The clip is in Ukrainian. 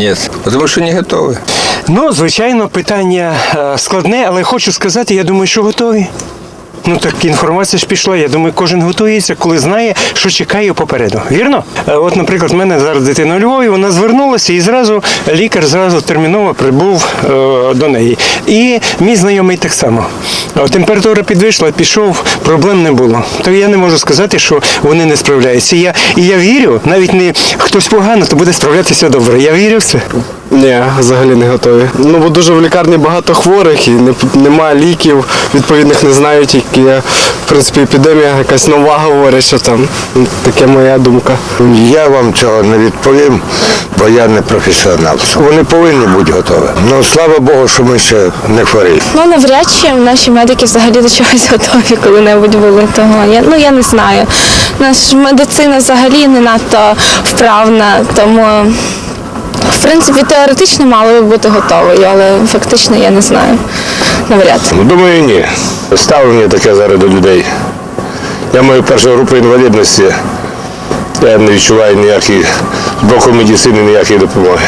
Нет, тому що не готові. Ну, звичайно, питання е, складне, але хочу сказати, я думаю, що готові. Ну так інформація ж пішла. Я думаю, кожен готується, коли знає, що чекає попереду. Вірно? Е, От, наприклад, в мене зараз дитина у Львові, вона звернулася і зразу лікар зразу терміново прибув е, до неї. І мій знайомий так само. Е, Температура підвищила, пішов, проблем не було. То я не можу сказати, що вони не справляються. І я, і я вірю, навіть не хтось погано, то буде справлятися добре. Я вірю в це. Ні, взагалі не готові. Ну бо дуже в лікарні багато хворих і не, немає ліків, відповідних не знають, які є. В принципі, епідемія якась нова говорять, що там. Ну, Таке моя думка. Я вам цього не відповім, бо я не професіонал. Вони повинні бути готові. Ну слава Богу, що ми ще не хворі. Ну, навряд чи наші медики взагалі до чогось готові коли-небудь були того. Я, ну, я не знаю. Наша медицина взагалі не надто вправна, тому, в принципі, теоретично мало би бути готовою, але фактично я не знаю. Навряд. Ну, думаю, ні. Ставлення таке зараз до людей. Я маю першу групу інвалідності. Я не відчуваю ніякої з боку медицини ніякої допомоги.